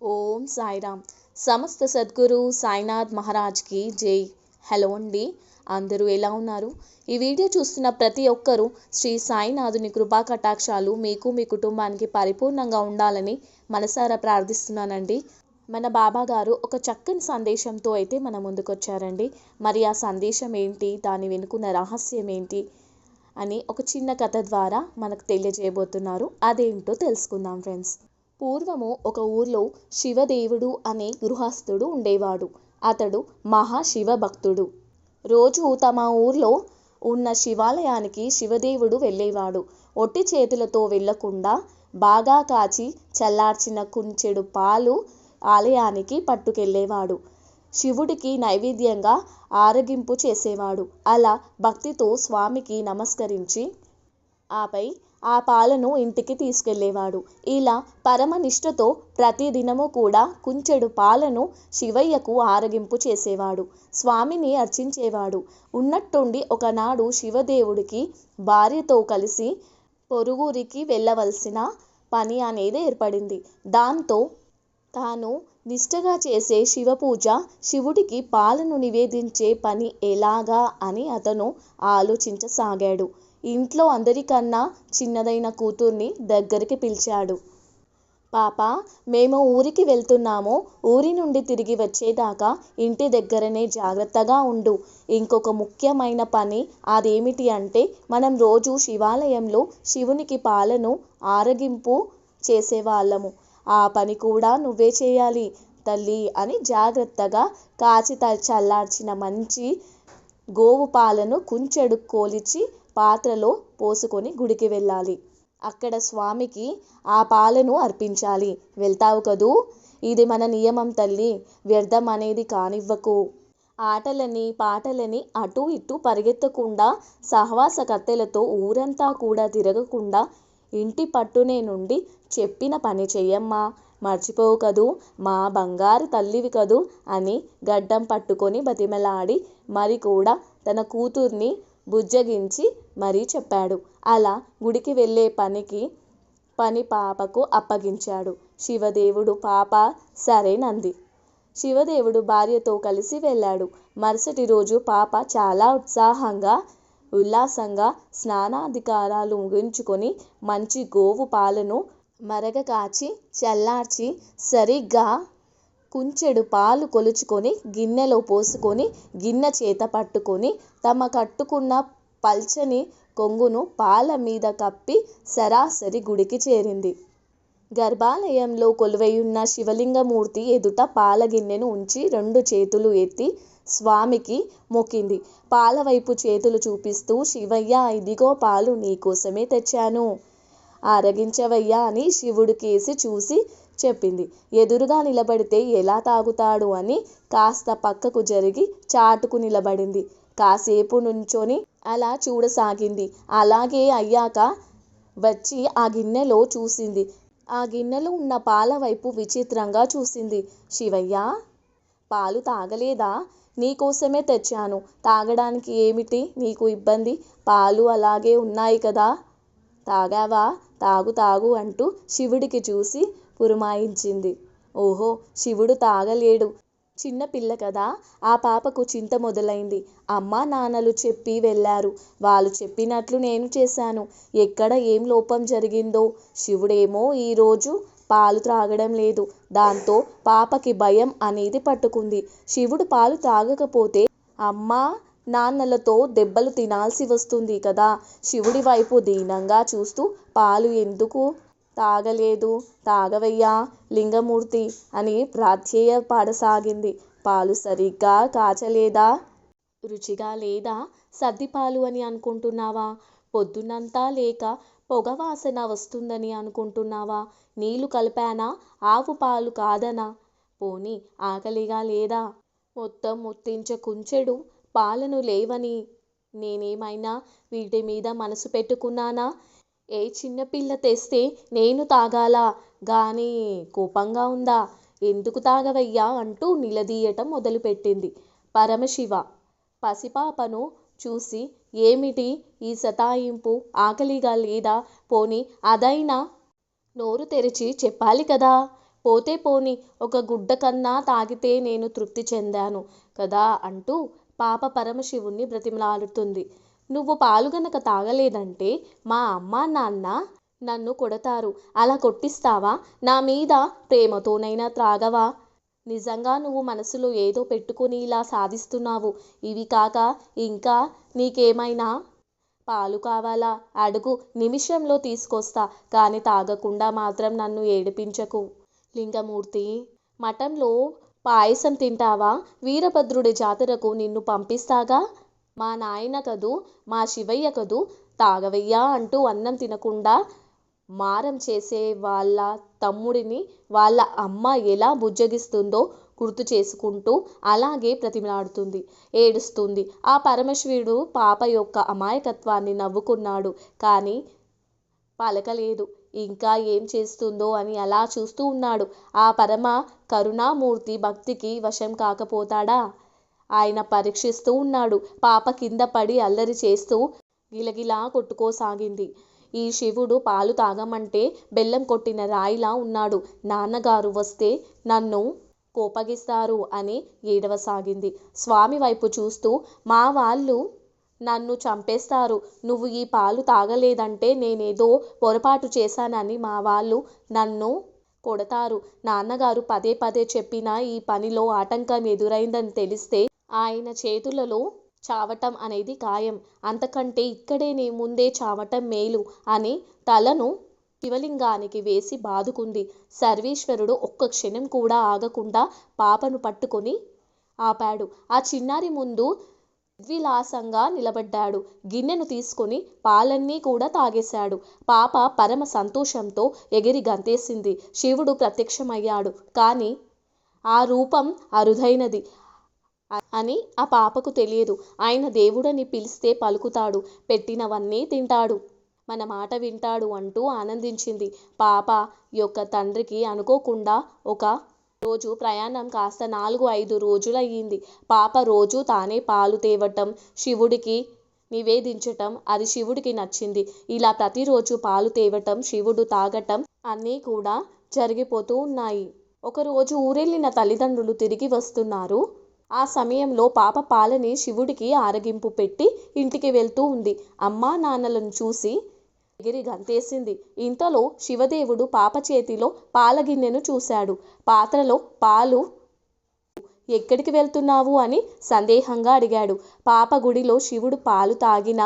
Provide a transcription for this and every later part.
ఓం సాయిరామ్. సమస్త సద్గురు సాయినాథ్ మహారాజ్కి జై. హలో అండి అందరూ ఎలా ఉన్నారు? ఈ వీడియో చూస్తున్న ప్రతి ఒక్కరూ శ్రీ సాయినాథుని కృపా కటాక్షాలు మీకు మీ కుటుంబానికి పరిపూర్ణంగా ఉండాలని మనసారా ప్రార్థిస్తున్నానండి. మన బాబా గారు ఒక చక్కని సందేశంతో అయితే మన ముందుకొచ్చారండి. మరి ఆ సందేశం ఏంటి దాని వెనుకున్న రహస్యం ఏంటి అని ఒక చిన్న కథ ద్వారా మనకు తెలియజేయబోతున్నారు. అదేంటో తెలుసుకుందాం ఫ్రెండ్స్. పూర్వము ఒక ఊర్లో శివదేవుడు అనే గృహస్థుడు ఉండేవాడు. అతడు మహాశివ భక్తుడు రోజు తమ ఊర్లో ఉన్న శివాలయానికి శివదేవుడు వెళ్ళేవాడు. ఒట్టి చేతులతో వెళ్ళకుండా బాగా కాచి చల్లార్చిన కుంచెడు పాలు ఆలయానికి పట్టుకెళ్ళేవాడు. శివుడికి నైవేద్యంగా ఆరగింపు చేసేవాడు. అలా భక్తితో స్వామికి నమస్కరించి ఆపై ఆ పాలను ఇంటికి తీసుకెళ్ళేవాడు ఇలా పరమనిష్టతో ప్రతిదినము కూడా కుంచెడు పాలను శివయ్యకు ఆరగింపు చేసేవాడు. స్వామిని అర్చించేవాడు. ఉన్నట్టుండి ఒకనాడు శివదేవుడికి భార్యతో కలిసి పొరుగురికి వెళ్ళవలసిన పని అనేది ఏర్పడింది. దాంతో తాను నిష్టగా చేసే శివపూజ శివుడికి పాలను నివేదించే పని ఎలాగా అని అతను ఆలోచించసాగాడు. ఇంట్లో అందరికన్నా చిన్నదైన కూతుర్ని దగ్గరికి పిలిచాడు. పాప మేము ఊరికి వెళ్తున్నాము. ఊరి నుండి తిరిగి వచ్చేదాకా ఇంటి దగ్గరనే జాగ్రత్తగా ఉండు. ఇంకొక ముఖ్యమైన పని అదేమిటి అంటే మనం రోజు శివాలయంలో శివునికి పాలను ఆరగింపు చేసేవాళ్ళము. ఆ పని కూడా నువ్వే చేయాలి తల్లి అని జాగ్రత్తగా కాచి చల్లార్చిన మంచి గోవు పాలను కుంచెడు కోలిచి పాత్రలో పోసుకొని గుడికి వెళ్ళాలి. అక్కడ స్వామికి ఆ పాలను అర్పించాలి. వెళ్తావు కదూ? ఇది మన నియమం తల్లి. వ్యర్థం అనేది కానివ్వకు. ఆటలని పాటలని అటు ఇటు పరిగెత్తకుండా సహవాస కత్తెలతో ఊరంతా కూడా తిరగకుండా ఇంటి పట్టునే నుండి చెప్పిన పని చెయ్యమ్మా. మర్చిపోవు కదూ? మా బంగారు తల్లివి కదూ? అని గడ్డం పట్టుకొని బతిమలాడి మరి కూడా తన కూతుర్ని బుజ్జగించి మరీ చెప్పాడు. అలా గుడికి వెళ్ళే పనికి పని పాపకు అప్పగించాడు. శివదేవుడు పాప సరేనంది శివదేవుడు భార్యతో కలిసి వెళ్ళాడు. మరుసటి రోజు పాప చాలా ఉత్సాహంగా ఉల్లాసంగా స్నానాధికారాలు ముగించుకొని మంచి గోవు పాలను మరగ కాచి చల్లార్చి సరిగ్గా కుంచెడు పాలు కొలుచుకొని గిన్నెలో పోసుకొని గిన్నె చేత పట్టుకొని తమ కట్టుకున్న పల్చని కొంగును పాల మీద కప్పి సరాసరి గుడికి చేరింది. గర్భాలయంలో కొలువైయున్న శివలింగమూర్తి ఎదుట పాల గిన్నెను ఉంచి రెండు చేతులు ఎత్తి స్వామికి మొక్కింది. పాలవైపు చేతులు చూపిస్తూ శివయ్య ఇదిగో పాలు నీకోసమే తెచ్చాను. ఆరగించవయ్యా అని శివుడు కేసి చూసి చెప్పింది. ఎదురుగా నిలబడితే ఎలా తాగుతాడు అని కాస్త పక్కకు జరిగి చాటుకు నిలబడింది. కాసేపు నుంచొని అలా చూడసాగింది. అలాగే అయ్యాక వచ్చి ఆ గిన్నెలో చూసింది. ఆ గిన్నెలో ఉన్న పాల వైపు విచిత్రంగా చూసింది. శివయ్య పాలు తాగలేదా? నీకోసమే తెచ్చాను. తాగడానికి ఏమిటి? నీకు ఇబ్బంది? పాలు అలాగే ఉన్నాయి కదా. తాగావా? తాగు తాగు అంటూ శివుడికి చూసి పురమాయించింది. ఓహో శివుడు తాగలేడు. చిన్న పిల్ల కదా ఆ పాపకు చింత మొదలైంది. అమ్మా నాన్నలు చెప్పి వెళ్ళారు. వాళ్ళు చెప్పినట్లు నేను చేశాను. ఎక్కడ ఏం లోపం జరిగిందో. శివుడేమో ఈరోజు పాలు త్రాగడం లేదు. దాంతో పాపకి భయం అనేది పట్టుకుంది. శివుడు పాలు తాగకపోతే అమ్మా నాన్నలతో దెబ్బలు తినాల్సి వస్తుంది కదా. శివుడి వైపు దీనంగా చూస్తూ పాలు ఎందుకు తాగలేదు. తాగవయ్యా లింగమూర్తి అని ప్రాధేయపడసాగింది పాలు సరిగ్గా కాచలేదా? రుచిగా లేదా? సర్దిపాలు అని అనుకుంటున్నావా? పొద్దునంతా లేక పొగవాసన వస్తుందని అనుకుంటున్నావా? నీళ్ళు కలిపానా? ఆవు పాలు కాదనా? పోని ఆకలిగా లేదా? మొత్తం ముత్తించ కుంచెడు పాలను లేవని నేనేమైనా వీటి మీద మనసు పెట్టుకున్నానా? ఏ చిన్నపిల్ల తెస్తే నేను తాగాలా? గాని కోపంగా ఉందా? ఎందుకు తాగవయ్యా? అంటూ నిలదీయటం మొదలుపెట్టింది పరమశివ. పసిపాపను చూసి ఏమిటి ఈ సతాయింపు? ఆకలిగా లేదా? పోని అదైనా? నోరు తెరిచి చెప్పాలి కదా? పోతే పోని ఒక గుడ్డ కన్నా తాగితే నేను తృప్తి చెందాను కదా? అంటూ పాప పరమశివుణ్ణి బ్రతిమలాడుతుంది. నువ్వు పాలు గనక తాగలేదంటే మా అమ్మ నాన్న నన్ను కొడతారు. అలా కొట్టిస్తావా? నా మీద ప్రేమతోనైనా త్రాగవా? నిజంగా నువ్వు మనసులో ఏదో పెట్టుకుని ఇలా సాధిస్తున్నావు. ఇవి కాక ఇంకా నీకేమైనా పాలు కావాలా? అడుగు నిమిషంలో తీసుకొస్తా. కానీ తాగకుండా మాత్రం నన్ను ఏడిపించకు. లింగమూర్తి మఠంలో పాయసం తింటావా? వీరభద్రుడి జాతరకు నిన్ను పంపిస్తాగా? మా నాయన కదూ మా శివయ్య కదూ తాగవయ్యా అంటూ అన్నం తినకుండా మారం చేసే వాళ్ళ తమ్ముడిని వాళ్ళ అమ్మ ఎలా బుజ్జగిస్తుందో గుర్తు చేసుకుంటూ అలాగే ప్రతిమలాడుతుంది ఏడుస్తుంది. ఆ పరమశివుడు పాప యొక్క అమాయకత్వాన్ని నవ్వుకున్నాడు కానీ పలకలేదు. ఇంకా ఏం చేస్తుందో అని అలా చూస్తూ ఉన్నాడు. ఆ పరమ కరుణామూర్తి భక్తికి వశం కాకపోతాడా? ఆయన పరీక్షిస్తూ ఉన్నాడు. పాప కింద పడి అల్లరి చేస్తూ గిలగిలా కొట్టుకోసాగింది. ఈ శివుడు పాలు తాగమంటే బెల్లం కొట్టిన రాయిలా ఉన్నాడు. నాన్నగారు వస్తే నన్ను కోపగిస్తారు అని ఏడవసాగింది. స్వామి వైపు చూస్తూ మా వాళ్ళు నన్ను చంపేస్తారు. నువ్వు ఈ పాలు తాగలేదంటే నేనేదో పొరపాటు చేశానని మా వాళ్ళు నన్ను కొడతారు. నాన్నగారు పదే పదే చెప్పినా ఈ పనిలో ఆటంకం ఎదురైందని తెలిస్తే ఆయన చేతులలో చావటం అనేది ఖాయం. అంతకంటే ఇక్కడే నీ ముందే చావటం మేలు అని తలను శివలింగానికి వేసి బాదుకుంది. సర్వేశ్వరుడు ఒక్క క్షణం కూడా ఆగకుండా పాపను పట్టుకొని ఆపాడు. ఆ చిన్నారి ముందు విలాసంగా నిలబడ్డాడు. గిన్నెను తీసుకొని పాలన్నీ కూడా తాగేశాడు. పాప పరమ సంతోషంతో ఎగిరి గంతేసింది. శివుడు ప్రత్యక్షమయ్యాడు. కానీ ఆ రూపం అరుదైనది. అని ఆ పాపకు తెలియదు. ఆయన దేవుడని పిలిస్తే పలుకుతాడు. పెట్టినవన్నీ తింటాడు. మన మాట వింటాడు అంటూ ఆనందించింది. పాప యొక్క తండ్రికి అనుకోకుండా ఒక రోజు ప్రయాణం కాస్త నాలుగు ఐదు రోజులయ్యింది. పాప రోజు తానే పాలు తేవటం శివుడికి నివేదించటం అది శివుడికి నచ్చింది. ఇలా ప్రతిరోజు పాలు తేవటం శివుడు తాగటం అన్నీ కూడా జరిగిపోతూ ఉన్నాయి. ఒకరోజు ఊరెళ్ళిన తల్లిదండ్రులు తిరిగి వస్తున్నారు. ఆ సమయంలో పాప పాలని శివుడికి ఆరగింపు పెట్టి ఇంటికి వెళ్తూ ఉంది. అమ్మా నాన్నలను చూసి ఎగిరి గంతేసింది. ఇంతలో శివదేవుడు పాప చేతిలో పాలగిన్నెను చూశాడు. పాత్రలో పాలు ఎక్కడికి వెళ్తున్నావు అని సందేహంగా అడిగాడు. పాప గుడిలో శివుడు పాలు తాగిన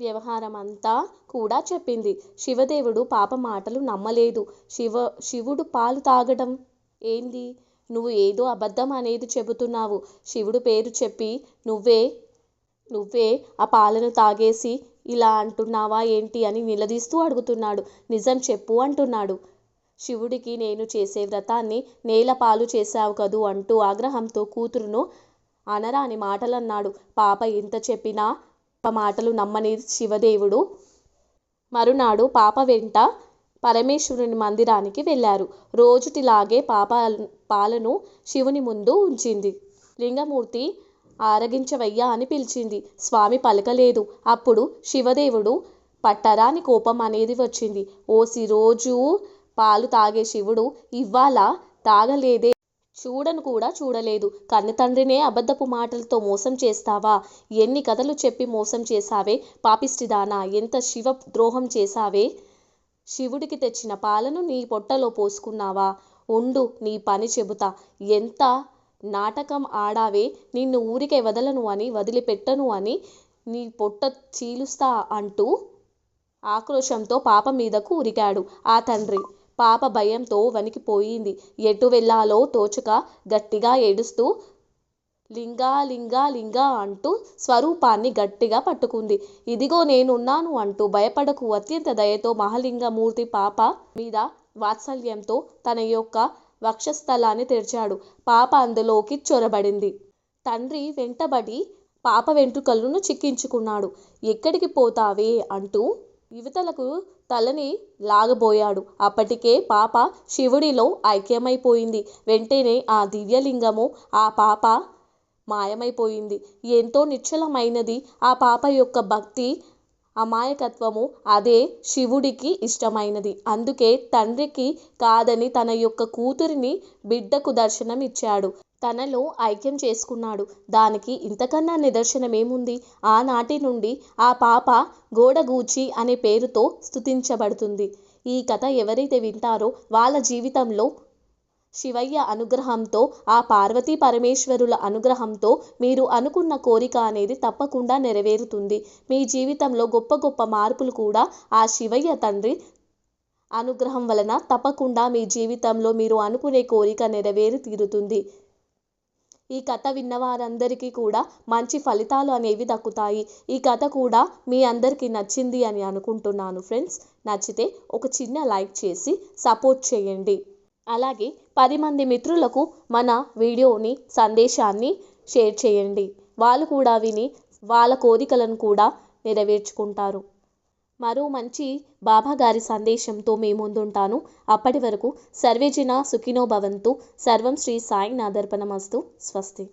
వ్యవహారం అంతా కూడా చెప్పింది. శివదేవుడు పాప మాటలు నమ్మలేదు. శివ శివుడు పాలు తాగడం ఏంది? నువ్వు ఏదో అబద్ధం అనేది చెబుతున్నావు. శివుడు పేరు చెప్పి నువ్వే నువ్వే ఆ పాలను తాగేసి ఇలా అంటున్నావా ఏంటి? అని నిలదీస్తూ అడుగుతున్నాడు. నిజం చెప్పు అంటున్నాడు. శివుడికి నేను చేసే వ్రతాన్ని నేల పాలు చేశావు కదూ అంటూ ఆగ్రహంతో కూతురును అనరాని మాటలన్నాడు. పాప ఎంత చెప్పినా మాటలు నమ్మని శివదేవుడు. మరునాడు పాప వెంట పరమేశ్వరుని మందిరానికి వెళ్ళారు. రోజుటిలాగే పాప పాలను శివుని ముందు ఉంచింది. లింగమూర్తి ఆరగించవయ్యా అని పిలిచింది. స్వామి పలకలేదు. అప్పుడు శివదేవుడు పట్టరాని కోపం అనేది వచ్చింది. ఓసి రోజు పాలు తాగే శివుడు ఇవాళ తాగలేదే. చూడను కూడా చూడలేదు. కన్ను తండ్రినే అబద్ధపు మాటలతో మోసం చేస్తావా? ఎన్ని కథలు చెప్పి మోసం చేశావే? పాపిష్టిదానా? ఎంత శివ ద్రోహం చేశావే? శివుడికి తెచ్చిన పాలను నీ పొట్టలో పోసుకున్నావా? ఉండు నీ పని చెబుతా. ఎంత నాటకం ఆడావే? నిన్ను ఊరికే వదలను అని వదిలిపెట్టను అని నీ పొట్ట చీలుస్తా అంటూ ఆక్రోశంతో పాప మీదకు ఉరికాడు. ఆ తండ్రి పాప భయంతో వణికిపోయింది. ఎటు వెళ్ళాలో తోచక గట్టిగా ఏడుస్తూ లింగా లింగా లింగా అంటూ స్వరూపాన్ని గట్టిగా పట్టుకుంది. ఇదిగో నేనున్నాను అంటూ భయపడకు అత్యంత దయతో మహాలింగమూర్తి పాప మీద వాత్సల్యంతో తన యొక్క వక్షస్థలాన్ని తెరిచాడు. పాప అందులోకి చొరబడింది. తండ్రి వెంటబడి పాప వెంట్రుకలను చిక్కించుకున్నాడు. ఎక్కడికి పోతావే అంటూ యువతలకు తలని లాగబోయాడు. అప్పటికే పాప శివుడిలో ఐక్యమైపోయింది. వెంటనే ఆ దివ్యలింగము ఆ పాప మాయమైపోయింది. ఎంతో నిశ్చలమైనది ఆ పాప యొక్క భక్తి అమాయకత్వము అదే శివుడికి ఇష్టమైనది. అందుకే తండ్రికి కాదని తన యొక్క కూతురిని బిడ్డకు దర్శనం ఇచ్చాడు. తనలో ఐక్యం చేసుకున్నాడు. దానికి ఇంతకన్నా నిదర్శనం ఏముంది ఆనాటి నుండి ఆ పాప గోడగూచి అనే పేరుతో స్తుతించబడుతుంది. ఈ కథ ఎవరైతే వింటారో వాళ్ళ జీవితంలో శివయ్య అనుగ్రహంతో ఆ పార్వతీ పరమేశ్వరుల అనుగ్రహంతో మీరు అనుకున్న కోరిక అనేది తప్పకుండా నెరవేరుతుంది. మీ జీవితంలో గొప్ప గొప్ప మార్పులు కూడా ఆ శివయ్య తండ్రి అనుగ్రహం వలన తప్పకుండా మీ జీవితంలో మీరు అనుకునే కోరిక నెరవేరి తీరుతుంది. ఈ కథ విన్న వారందరికీ కూడా మంచి ఫలితాలు అనేవి దక్కుతాయి. ఈ కథ కూడా మీ అందరికీ నచ్చింది అని అనుకుంటున్నాను ఫ్రెండ్స్. నచ్చితే ఒక చిన్న లైక్ చేసి సపోర్ట్ చేయండి. అలాగే పది మంది మిత్రులకు మన వీడియోని సందేశాన్ని షేర్ చేయండి. వాళ్ళు కూడా విని వాళ్ళ కోరికలను కూడా నెరవేర్చుకుంటారు. మరో మంచి బాబా గారి సందేశంతో మీ ముందుంటాను. అప్పటి వరకు సర్వేజిన సుఖినో భవంతు. సర్వం శ్రీ సాయి నాదర్పణమస్తు స్వస్తి.